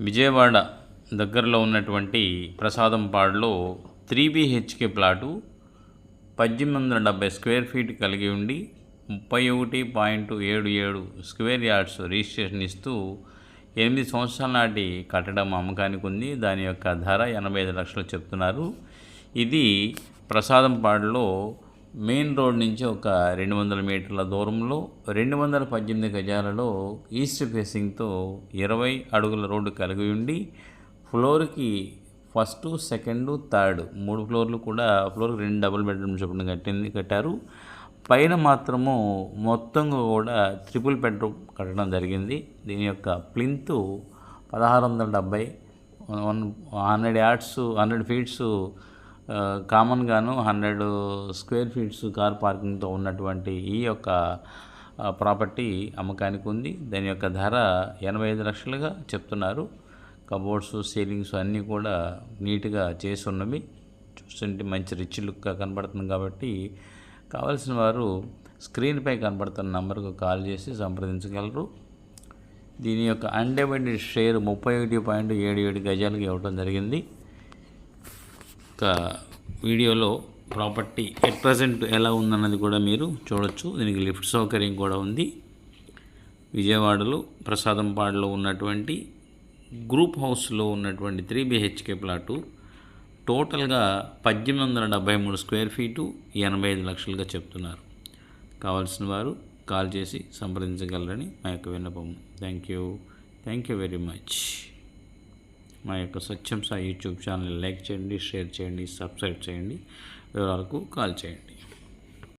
విజయవాడ దగ్గరలో ఉన్నటువంటి ప్రసాదంపాడులో three BHK plot పద్దెనిమిది వందల డెబ్బై స్క్వేర్ ఫీట్ కలిగి ఉండి ముప్పై ఒకటి పాయింట్ ఏడు ఏడు స్క్వేర్ యార్డ్స్ రిజిస్ట్రేషన్ ఇస్తూ ఎనిమిది సంవత్సరాల నాటి కట్టడం అమ్మకానికి ఉంది. దాని యొక్క ధర ఎనభై ఐదు లక్షలు చెప్తున్నారు. ఇది ప్రసాదంపాడులో మెయిన్ రోడ్ నుంచి ఒక రెండు వందల మీటర్ల దూరంలో రెండు వందల పద్దెనిమిది గజాలలో ఈస్ట్ ఫేసింగ్తో ఇరవై అడుగుల రోడ్డు కలిగి ఉండి ఫ్లోర్కి ఫస్ట్ సెకండ్ థర్డ్ మూడు ఫ్లోర్లు కూడా ఫ్లోర్కి రెండు డబుల్ బెడ్రూమ్ చొప్పున కట్టింది కట్టారు. పైన మాత్రము మొత్తం కూడా ట్రిపుల్ బెడ్రూమ్ కట్టడం జరిగింది. దీని యొక్క ప్లింత్ పదహారు వందల డెబ్బై one hundred yards hundred feets కామన్గాను hundred square feets car పార్కింగ్తో ఉన్నటువంటి ఈ యొక్క ప్రాపర్టీ అమ్మకానికి ఉంది. దాని యొక్క ధర ఎనభై ఐదు లక్షలుగా చెప్తున్నారు. కబోర్డ్స్ సీలింగ్స్ అన్నీ కూడా నీట్గా చేసి ఉన్నవి చూస్తుంటే మంచి రిచ్ లుక్గా కనబడుతుంది కాబట్టి కావలసిన వారు స్క్రీన్పై కనబడుతున్న నంబర్కు కాల్ చేసి సంప్రదించగలరు. దీని యొక్క అన్డివైడెడ్ షేర్ ముప్పై ఒకటి పాయింట్ ఏడు ఏడు గజాలకు ఇవ్వడం జరిగింది. ఒక వీడియోలో ప్రాపర్టీ ఎట్ ప్రజెంట్ ఎలా ఉందన్నది కూడా మీరు చూడొచ్చు. దీనికి లిఫ్ట్ సౌకర్యం కూడా ఉంది. విజయవాడలో ప్రసాదంపాడులో ఉన్నటువంటి గ్రూప్ హౌస్లో ఉన్నటువంటి త్రీ బిహెచ్కే ప్లాటు టోటల్గా పద్దెనిమిది వందల డెబ్బై మూడు స్క్వేర్ ఫీటు ఎనభై ఐదు లక్షలుగా చెప్తున్నారు. కావాల్సిన వారు కాల్ చేసి సంప్రదించగలరని మా యొక్క విన్నపం. Thank you thank you very much. మా యొక్క Satyam Sai YouTube channel like చేయండి షేర్ చేయండి సబ్స్క్రైబ్ చేయండి. వివరాలకు కాల్ చేయండి.